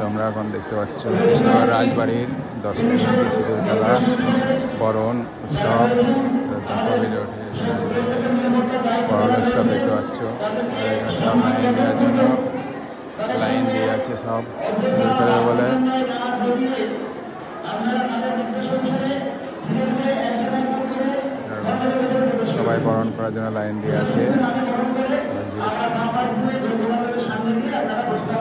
তোমরা এখন দেখতে পাচ্ছ কৃষ্ণনগর রাজবাড়ির দশমী সিঁদুর খেলা, বরণ, উৎসব। বেড়ে ওঠে উৎসব দেখতে পাচ্ছ। লাইন জন্য লাইন দিয়ে আছে সব সিঁদুর খেলা বলে। সবাই বরণ করার জন্য লাইন দিয়ে আছে।